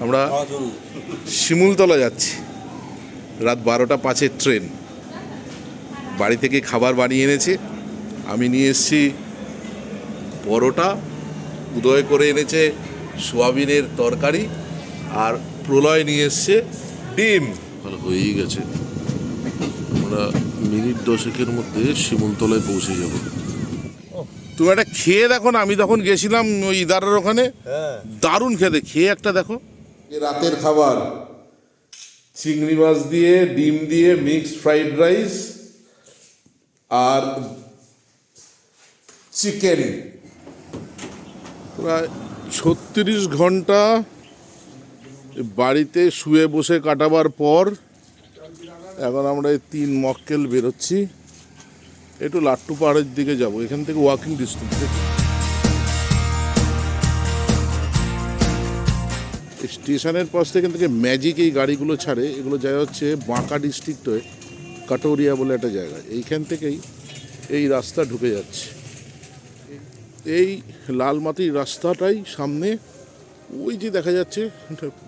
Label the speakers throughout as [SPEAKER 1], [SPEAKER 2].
[SPEAKER 1] আমরা শিমুলতলা যাচ্ছি। রাত বারোটা পাঁচের ট্রেন। বাড়ি থেকে খাবার বানিয়ে এনেছে। আমি নিয়ে এসেছি পরোটা উদয় করে এনেছে সোয়াবিনের তরকারি আর প্রলয় নিয়ে এসছে ডিম। ভালো হয়েই গেছে। আমরা মিনিট দশেকের মধ্যে শিমুলতলায় পৌঁছে যাব। তুমি একটা খেয়ে দেখো না আমি তখন গেছিলাম ওই ইদারের ওখানে।
[SPEAKER 2] হ্যাঁ।
[SPEAKER 1] দারুণ খেতে। খেয়ে একটা দেখো। রাতের খাবার। চিংড়ি মাছ দিয়ে, ডিম দিয়ে, মিক্সড ফ্রাইড রাইস আর চিকেন। প্রায় ছত্রিশ ঘণ্টা বাড়িতে শুয়ে বসে কাটাবার পর এখন আমরা এই তিন মক্কেল বেরোচ্ছি। একটু লাট্টু পাহাড়ের দিকে যাব, এখান থেকে ওয়াকিং ডিস্টেন্স স্টেশনের পাশ থেকে থেকে ম্যাজিক এই গাড়িগুলো ছাড়ে, এগুলো যায় হচ্ছে বাঁকা ডিস্ট্রিক্ট কাটোরিয়া বলে একটা জায়গা। এইখান থেকেই এই রাস্তা ঢুকে যাচ্ছে। এই লাল মাটির রাস্তাটাই সামনে, ওই যে দেখা যাচ্ছে,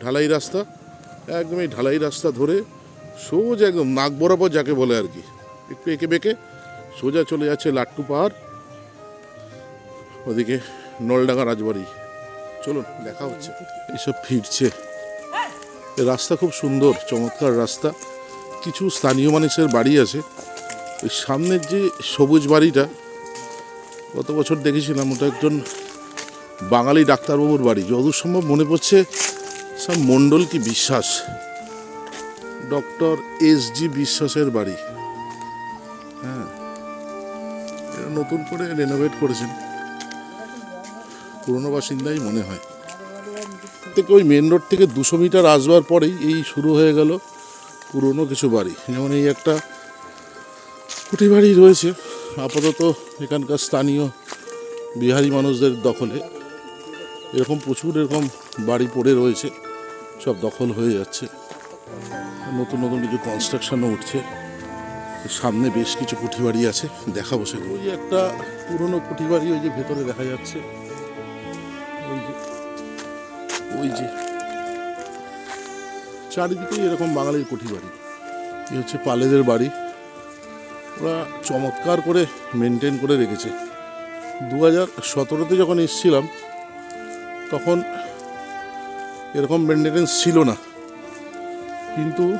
[SPEAKER 1] ঢালাই রাস্তা একদম এই ঢালাই রাস্তা ধরে সোজা একদম নাক বরাবর যাকে বলে আর কি। একটু এঁকে বেঁকে সোজা চলে যাচ্ছে লাট্টু পাহাড়, ওদিকে নলডাঙ্গা রাজবাড়ি। চলুন, দেখা হচ্ছে। এইসব ফিরছে। রাস্তা খুব সুন্দর, চমৎকার রাস্তা। কিছু স্থানীয় মানুষের বাড়ি আছে। ওই সামনের যে সবুজ বাড়িটা, গত বছর দেখেছিলাম, ওটা একজন বাঙালি ডাক্তারবাবুর বাড়ি। যতদূর সম্ভব মনে পড়ছে সব মণ্ডল কি বিশ্বাস? ডক্টর এস জি বিশ্বাসের বাড়ি। হ্যাঁ। এটা নতুন করে রেনোভেট করেছেন। পুরনো বাসিন্দাই মনে হয়। থেকে ওই মেন রোড থেকে দুশো মিটার আসবার পরেই এই শুরু হয়ে গেল পুরনো কিছু বাড়ি। যেমন এই একটা কুটি বাড়ি রয়েছে, আপাতত এখানকার স্থানীয় বিহারি মানুষদের দখলে। এরকম প্রচুর এরকম বাড়ি পড়ে রয়েছে, সব দখল হয়ে যাচ্ছে। নতুন নতুন কিছু কনস্ট্রাকশনও উঠছে। সামনে বেশ কিছু কুঠি বাড়ি আছে, দেখাবো সেগুলো। ওই একটা পুরনো কুঠি বাড়ি ওই যে ভেতরে দেখা যাচ্ছে। ওই যে। চারিদিকেই এরকম বাঙালির কুঠি বাড়ি। এই হচ্ছে পালেদের বাড়ি। ওরা চমৎকার করে মেনটেন করে রেখেছে। দু হাজার সতেরোতে যখন এসছিলাম, তখন এরকম মেনটেনেন্স ছিল না। কিন্তু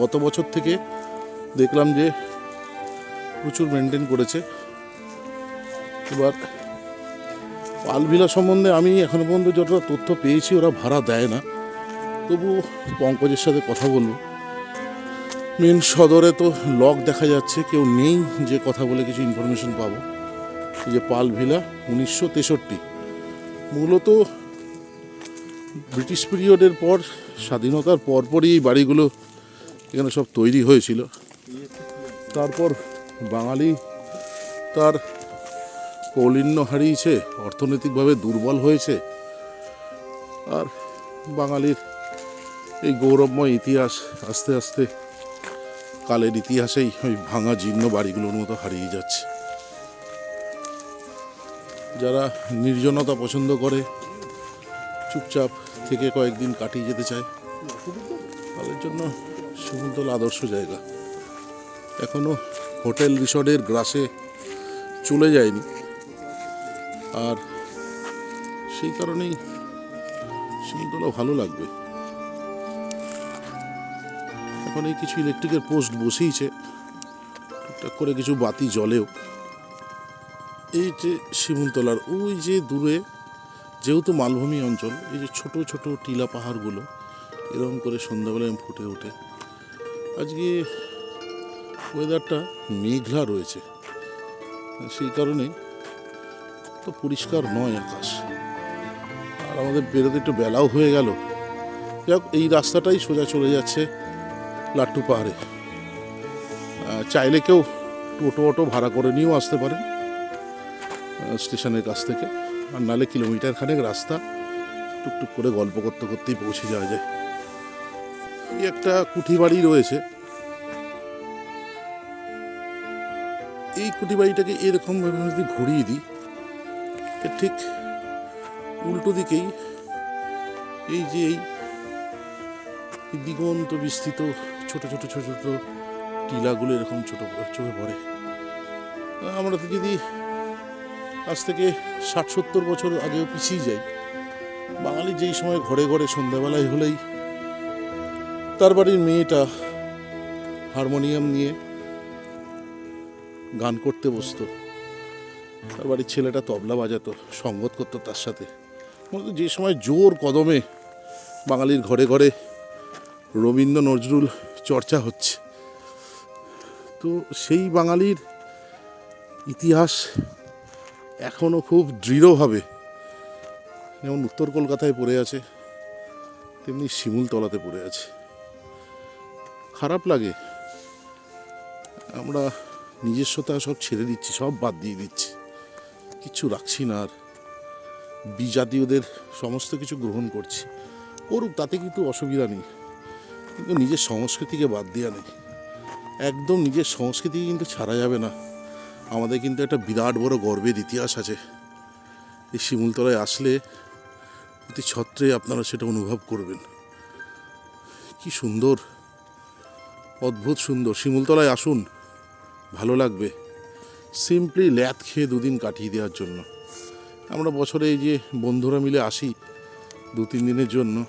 [SPEAKER 1] গত বছর থেকে দেখলাম যে প্রচুর মেনটেন করেছে। এবার পালভিলা সম্বন্ধে আমি এখনও পর্যন্ত যতটা তথ্য পেয়েছি, ওরা ভাড়া দেয় না। তবু পঙ্কজের সাথে কথা বলব। মেন সদরে তো লক দেখা যাচ্ছে, কেউ নেই যে কথা বলে কিছু ইনফরমেশন পাবো। এই যে পাল ভিলা উনিশশো তেষট্টি। মূলত ব্রিটিশ পিরিয়ডের পর, স্বাধীনতার পরপরই এই বাড়িগুলো এখানে সব তৈরি হয়েছিল। তারপর বাঙালি তার কৌলিন্য হারিয়েছে, অর্থনৈতিকভাবে দুর্বল হয়েছে। আর বাঙালির এই গৌরবময় ইতিহাস আস্তে আস্তে কালের ইতিহাসেই ওই ভাঙা জীর্ণ বাড়িগুলোর মতো হারিয়ে যাচ্ছে। যারা নির্জনতা পছন্দ করে, চুপচাপ থেকে কয়েকদিন কাটিয়ে যেতে চায়, তাদের জন্য শিমুলতলা আদর্শ জায়গা। এখনও হোটেল রিসর্টের গ্রাসে চলে যায়নি। আর সেই কারণেই শিমুলতলা ভালো লাগবে। এখন এই কিছু ইলেকট্রিকের পোস্ট বসিয়েছে। টুকটাক করে কিছু বাতি জ্বলেও। এই যে শিমুলতলার ওই যে দূরে যেহেতু মালভূমি অঞ্চল, এই যে ছোট ছোট টিলা পাহাড়গুলো, এরকম করে সন্ধ্যাবেলায় ফুটে ওঠে। আজকে ওয়েদারটা মেঘলা রয়েছে। সেই কারণেই তো পরিষ্কার নয় আকাশ। আর আমাদের বেরোতে একটু বেলাও হয়ে গেল। যাক, এই রাস্তাটাই সোজা চলে যাচ্ছে লাট্টু পাহাড়ে। চাইলে কেউ টোটো অটো ভাড়া করে নিয়েও আসতে পারেন স্টেশনের কাছ থেকে। আর নালে কিলোমিটার খানেক রাস্তা টুকটুক করে গল্প করতে করতেই পৌঁছে যাওয়া যায়। এই একটা কুঠি বাড়ি রয়েছে। এই কুঠি বাড়িটাকে এরকম ভাবে যদি ঘুরিয়ে দিই এর ঠিক উল্টো দিকেই এই যে এই দিগন্ত বিস্তৃত ছোট ছোট ছোট ছোট টিলাগুলো এরকম ছোট চোখে পড়ে। আমরা তো যদি আজ থেকে ষাট সত্তর বছর আগেও পিছিয়ে যাই, বাঙালি যেই সময় ঘরে ঘরে সন্ধ্যাবেলায় হলেই তার বাড়ির মেয়েটা হারমোনিয়াম নিয়ে গান করতে বসতো। তার বাড়ির ছেলেটা তবলা বাজাতো, সঙ্গত করতো তার সাথে। মূলত যে সময় জোর কদমে বাঙালির ঘরে ঘরে রবীন্দ্র নজরুল চর্চা হচ্ছে, তো সেই বাঙালির ইতিহাস এখনও খুব দৃঢ়ভাবে যেমন উত্তর কলকাতায় পড়ে আছে, তেমনি শিমুলতলাতে পড়ে আছে। খারাপ লাগে, আমরা নিজস্বতা সব ছেড়ে দিচ্ছি, সব বাদ দিয়ে দিচ্ছি। কিচ্ছু রাখছি না আর। বিজাতীয়দের সমস্ত কিছু গ্রহণ করছি। করুক, তাতে কিন্তু অসুবিধা নেই। কিন্তু নিজের সংস্কৃতিকে বাদ দেওয়া নেই। একদম নিজের সংস্কৃতিকে কিন্তু ছাড়া যাবে না। আমাদের কিন্তু একটা বিরাট বড় গর্বের ইতিহাস আছে। এই শিমুলতলায় আসলে অতি ছত্রে আপনারা সেটা অনুভব করবেন। কি সুন্দর, অদ্ভুত সুন্দর। শিমুলতলায় আসুন, ভালো লাগবে। সিম্পলি ল্যাদ খেয়ে দুদিন কাটিয়ে দেওয়ার জন্য। আমরা বছরে এই যে বন্ধুরা মিলে আসি, দু, তিন দিনের জন্য।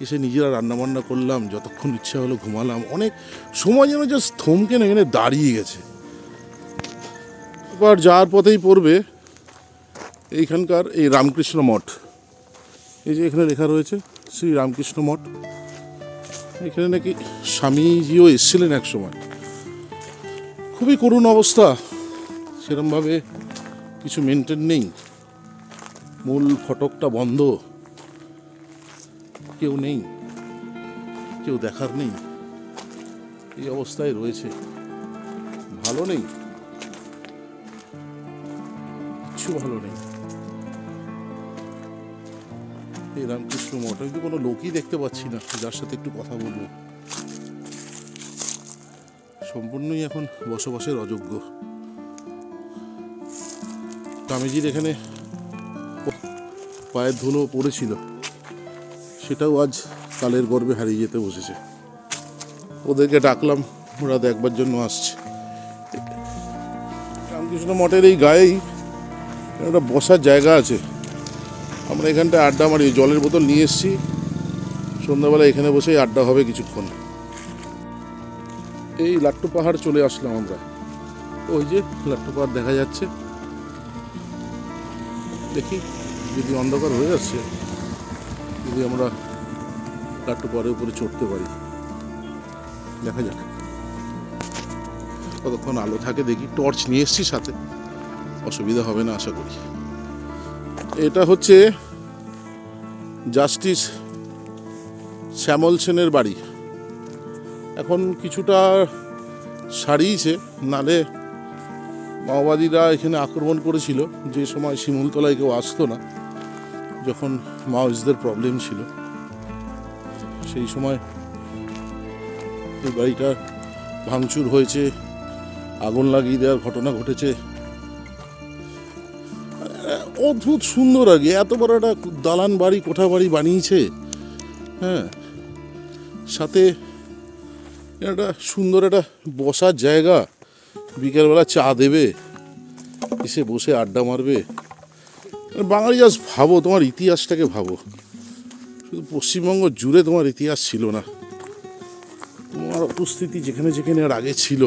[SPEAKER 1] এসে নিজেরা রান্নাবান্না করলাম, যতক্ষণ ইচ্ছা হলো ঘুমালাম। অনেক সময় যেন যে থমকে না, এখানে দাঁড়িয়ে গেছে। এবার যাওয়ার পথেই পড়বে এইখানকার এই রামকৃষ্ণ মঠ। এই যে এখানে লেখা রয়েছে, শ্রী রামকৃষ্ণ মঠ। এখানে নাকি স্বামীজিও এসেছিলেন এক সময়। খুবই করুণ অবস্থা। সেরমভাবে কিছু মেনটেন নেই। মূল ফটকটা বন্ধ। কেউ নেই। কেউ দেখার নেই। এই অবস্থায় রয়েছে। ভালো নেই। কিছু ভালো নেই। এই রামকৃষ্ণ মঠ আমি তো কোনো লোকই দেখতে পাচ্ছি না। যার সাথে একটু কথা বলব। সম্পূর্ণই এখন বসবাসের অযোগ্য। স্বামীজির এখানে পায়ের ধুলো পড়েছিল। সেটাও আজ কালের গর্বে হারিয়ে যেতে বসেছে। ওদেরকে ডাকলাম, ওরা দেখবার জন্য আসছে। রামকৃষ্ণ মঠের এই গায়েই একটা বসার জায়গা আছে। আমরা এখানটায় আড্ডা মারি, জলের বোতল নিয়ে এসেছি। সন্ধ্যাবেলা এখানে বসেই আড্ডা হবে কিছুক্ষণ। এই লাট্টু পাহাড় চলে আসলাম আমরা। ওই যে লাট্টু পাহাড় দেখা যাচ্ছে। দেখি, যদি অন্ধকার হয়ে যাচ্ছে যদি আমরা লাট্টু পরে উপরে চড়তে পারি। দেখা যাক। কতক্ষণ আলো থাকে দেখি, টর্চ নিয়ে এসছি সাথে। অসুবিধা হবে না, আশা করি। এটা হচ্ছে জাস্টিস শ্যামল সেনের বাড়ি। এখন কিছুটা সারিয়েছে, নালে মাওবাদীরা এখানে আক্রমণ করেছিল। যে সময় শিমুলতলায় কেউ আসতো না, যখন মাওয়িস্টদের প্রবলেম ছিল। সেই সময় এই বাড়িটা ভাঙচুর হয়েছে, আগুন লাগিয়ে দেওয়ার ঘটনা ঘটেছে। অদ্ভুত সুন্দর আগে, এত বড় একটা দালান বাড়ি, কোঠা বাড়ি বানিয়েছে। হ্যাঁ সাথে একটা সুন্দর একটা বসার জায়গা। বিকেলবেলা চা দেবে, এসে বসে আড্ডা মারবে। বাঙালি জাস্ট ভাবো, তোমার ইতিহাসটাকে ভাবো। শুধু পশ্চিমবঙ্গ জুড়ে তোমার ইতিহাস ছিল না। তোমার উপস্থিতি যেখানে যেখানে আর আগে ছিল,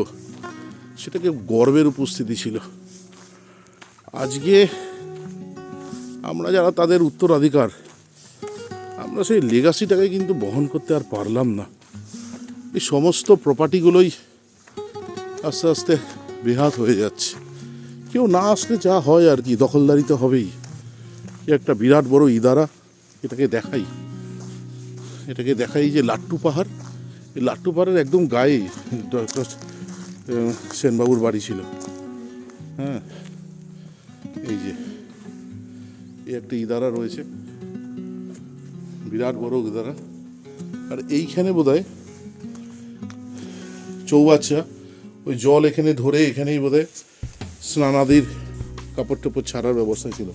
[SPEAKER 1] সেটাকে গর্বের উপস্থিতি ছিল। আজকে আমরা যারা তাদের উত্তরাধিকার, আমরা সেই লেগাসিটাকে কিন্তু বহন করতে আর পারলাম না। এই সমস্ত প্রপার্টিগুলোই আস্তে আস্তে বেহাত হয়ে যাচ্ছে। কেউ না আসলে যা হয় আর কি, দখলদারি তো হবেই। একটা বিরাট বড় ইদারা, এটাকে দেখাই। এটাকে দেখাই যে লাট্টু পাহাড়। এই লাট্টু পাহাড়ের একদম গায়ে ডক্টর সেনবাবুর বাড়ি ছিল। হ্যাঁ এই যে এই একটা ইদারা রয়েছে। বিরাট বড় ইদারা। আর এইখানে বোধ হয় চৌবাচ্চা ওই জল এখানে ধরে এখানেই বোধহয় স্নানাদির কাপড় টাপড় ছাড়ার ব্যবস্থা ছিল।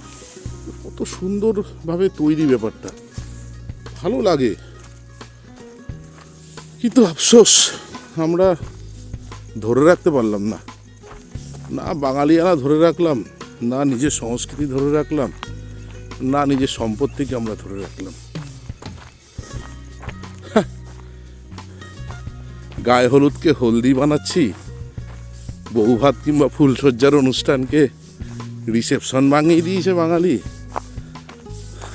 [SPEAKER 1] কত সুন্দরভাবে তৈরি ব্যাপারটা। ভালো লাগে। কিন্তু আফসোস, আমরা ধরে রাখতে পারলাম না। না বাঙালিয়ানা ধরে রাখলাম, না নিজের সংস্কৃতি ধরে রাখলাম, না নিজের সম্পত্তিকে আমরা ধরে রাখলাম। হ্যাঁ। গায়ে হলুদকে হলদি বানাচ্ছি বউ ভাত কিংবা ফুলসজ্জার অনুষ্ঠানকে রিসেপশন বানিয়ে দিয়েছে বাঙালি।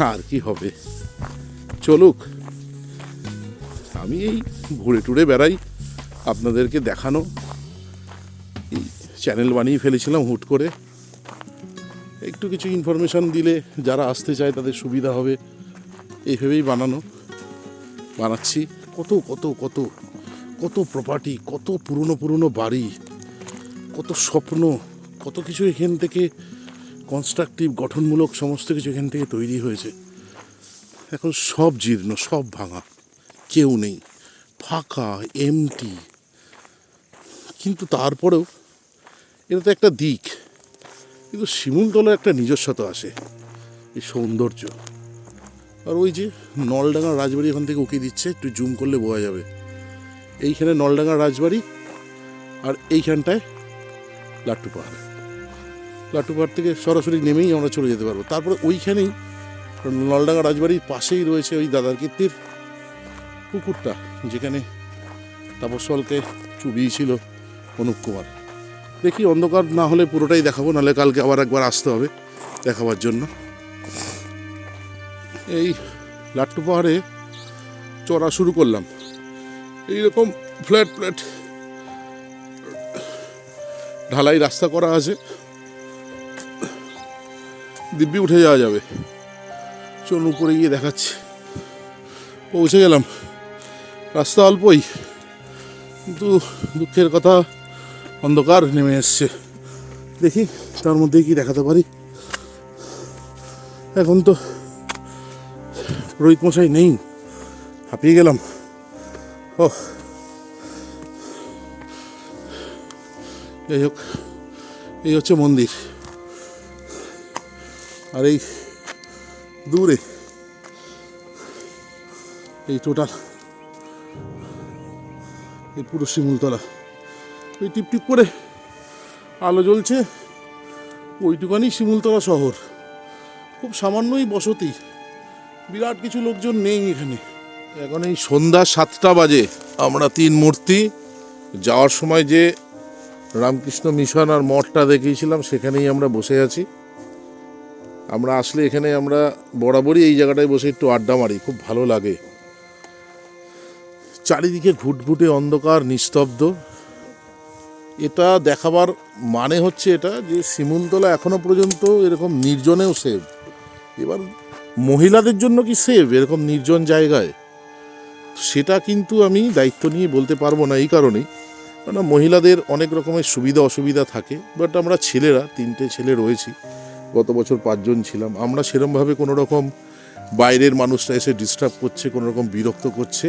[SPEAKER 1] আর কি হবে? চলুক, আমি এই ঘুরে টুরে বেড়াই, আপনাদেরকে দেখানো। এই চ্যানেল বানিয়ে ফেলেছিলাম হুট করে। একটু কিছু ইনফরমেশান দিলে যারা আসতে চায় তাদের সুবিধা হবে। এইভাবেই বানানো, বানাচ্ছি। কত কত কত কত প্রপার্টি কত পুরনো পুরনো বাড়ি কত স্বপ্ন, কত কিছু এখান থেকে কনস্ট্রাকটিভ গঠনমূলক সমস্ত কিছু এখান থেকে তৈরি হয়েছে। এখন সব জীর্ণ, সব ভাঙা। কেউ নেই। ফাঁকা এমটি কিন্তু তারপরেও এটা তো একটা দিক। কিন্তু শিমুলতলার একটা নিজস্বতা আসে, এই সৌন্দর্য। আর ওই যে নলডাঙ্গা রাজবাড়ি এখান থেকে উকি দিচ্ছে, একটু জুম করলে বোঝা যাবে। এইখানে নলডাঙ্গা রাজবাড়ি আর এইখানটায় লাট্টু পাহাড়। লাট্টু পাহাড় থেকে সরাসরি নেমেই আমরা চলে যেতে পারব। তারপরে ওইখানেই নলডাঙ্গা রাজবাড়ির পাশেই রয়েছে ওই দাদার কীর্তির পুকুরটা, যেখানে তাপসলকে চুবিয়েছিল অনুপ কুমার। দেখি অন্ধকার না হলে পুরোটাই দেখাবো, নাহলে কালকে আবার একবার আসতে হবে দেখাবার জন্য। এই লাট্টু পাহাড়ে চড়া শুরু করলাম। এইরকম ফ্ল্যাট ফ্ল্যাট ঢালাই রাস্তা করা আছে। দিব্যি উঠে যাওয়া যাবে। চলুন উপরে গিয়ে দেখাচ্ছি। পৌঁছে গেলাম। রাস্তা অল্পই। কিন্তু দুঃখের কথা, অন্ধকার নেমে এসছে। দেখি তার মধ্যে কি দেখাতে পারি। এখন তো রোহিত মশাই নেই। হাঁপিয়ে গেলাম। ও যাই হোক, এই হচ্ছে মন্দির। আর এই দূরে এই টোটাল এই পুরো শিমুলতলা। ওই টিপ টিপ করে আলো জ্বলছে, ওইটুকানি শিমুলতলা শহর। খুব সামান্যই বসতি, বিরাট কিছু লোকজন নেই এখানে। এখন এই সন্ধ্যা সাতটা বাজে, আমরা তিন মূর্তি, যাওয়ার সময় যে রামকৃষ্ণ মিশন আর মঠটা দেখিয়েছিলাম, সেখানেই আমরা বসে আছি। আমরা আসলে এখানে আমরা বরাবরই এই জায়গাটায় বসে একটু আড্ডা মারি, খুব ভালো লাগে। চারিদিকে ঘুটঘুটে অন্ধকার, নিস্তব্ধ। এটা দেখাবার মানে হচ্ছে এটা যে শিমুলতলা এখনও পর্যন্ত এরকম নির্জনেও সেভ এবার মহিলাদের জন্য কি সেভ এরকম নির্জন জায়গায়? সেটা কিন্তু আমি দায়িত্ব নিয়ে বলতে পারব না এই কারণেই। কারণ মহিলাদের অনেক রকমের সুবিধা অসুবিধা থাকে বাট আমরা ছেলেরা, তিনটে ছেলে রয়েছি, গত বছর পাঁচজন ছিলাম, আমরা সেরমভাবে কোনো রকম বাইরের মানুষরা এসে ডিস্টার্ব করছে, কোনো রকম বিরক্ত করছে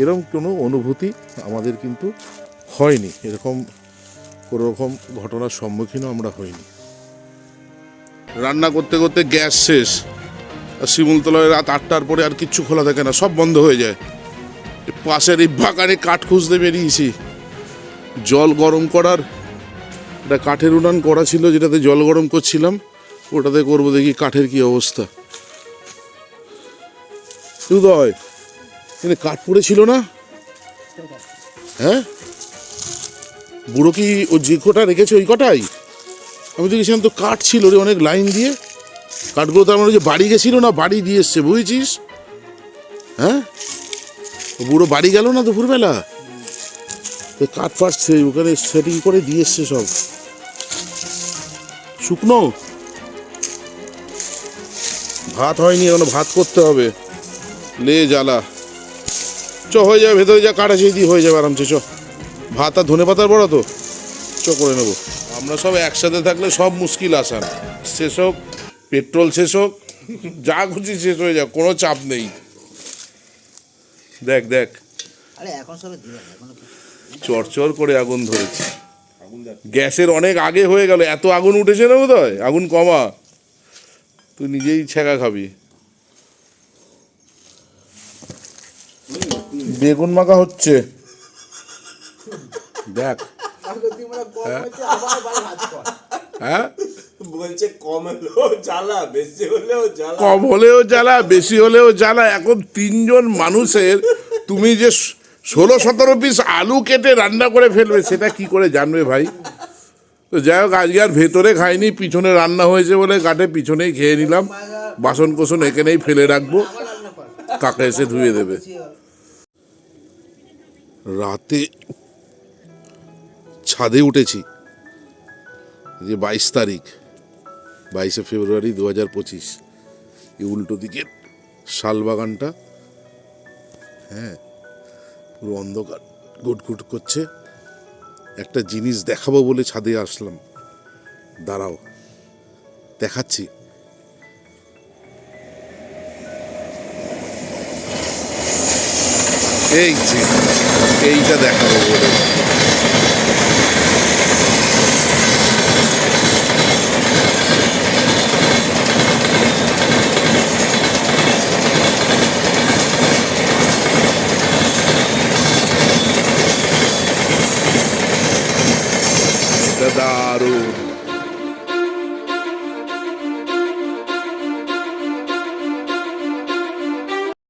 [SPEAKER 1] এরকম কোনো অনুভূতি আমাদের কিন্তু হয়নি, এরকম কোনো রকম ঘটনার সম্মুখীনও আমরা হইনি। রান্না করতে করতে গ্যাস শেষ, আর শিমুলতলায় রাত আটটার পরে আর কিচ্ছু খোলা থাকে না, সব বন্ধ হয়ে যায়। পাশের এই বাগানে কাঠ খুঁজতে বেরিয়েছি। জল গরম করার, একটা কাঠের উনান করা ছিল যেটাতে জল গরম করছিলাম, ওটাতে করব দেখি কাঠের কি অবস্থা। উদয়, এখানে কাঠ পড়েছিল না? হ্যাঁ? বুড়ো কি ও যে কটা রেখেছে ওই কটাই? আমি তো গেছিলাম তো কাঠ ছিল রে অনেক লাইন দিয়ে। কাঠগুলো তো আমার যে বাড়ি গেছিল না, বাড়ি দিয়ে এসছে, বুঝেছিস? হ্যাঁ? বুড়ো বাড়ি গেল না দুপুরবেলা? কাঠ ফাট সে- ওখানে সেটিং করে দিয়ে এসছে সব। শুকনো? ভাত হয়নি, এখনও ভাত করতে হবে। লে জ্বালা। চ, হয়ে যাবে, ভেতরে যা কাটা সেই হয়ে যাবে আরামসে, চ। ভাত আর ধনে পাতার বড় তো? চ, করে নেব। আমরা সব একসাথে থাকলে সব মুশকিল আসান শেষ হোক, পেট্রোল শেষ হোক, যা খুশি শেষ হয়ে যাক, কোনো চাপ নেই। দেখ দেখ।
[SPEAKER 2] আরে, এখন
[SPEAKER 1] চরচর করে আগুন ধরেছে। গ্যাসের অনেক আগে হয়ে গেল এত আগুন উঠেছে না বোধ আগুন কমা। তুই নিজেই ছেঁকা খাবি। বেগুন মাখা হচ্ছে। দেখ। হ্যাঁ?
[SPEAKER 3] বলছে কম হলেও জ্বালা বেশি হলেও জ্বালা।
[SPEAKER 1] কম হলেও জ্বালা বেশি হলেও জ্বালা। এখন তিনজন মানুষের তুমি যে ষোলো সতেরো পিস আলু কেটে রান্না করে ফেলবে, সেটা কি করে জানবে ভাই? তো যাই হোক, আজকে আর ভেতরে খাইনি, পিছনে রান্না হয়েছে বলে কাটে, পিছনেই খেয়ে নিলাম। বাসন কোসন এখানেই ফেলে রাখব, কাকা এসে ধুয়ে দেবে। রাতে ছাদে উঠেছি, যে বাইশ তারিখ, বাইশে ফেব্রুয়ারি দু হাজার পঁচিশ। এই উল্টো দিকের শালবাগানটা হ্যাঁ পুরো অন্ধকার। গুটগুট করছে। একটা জিনিস দেখাবো বলে ছাদে আসলাম। দাঁড়াও, দেখাচ্ছি। এই যে, এইটা দেখাবো বলে।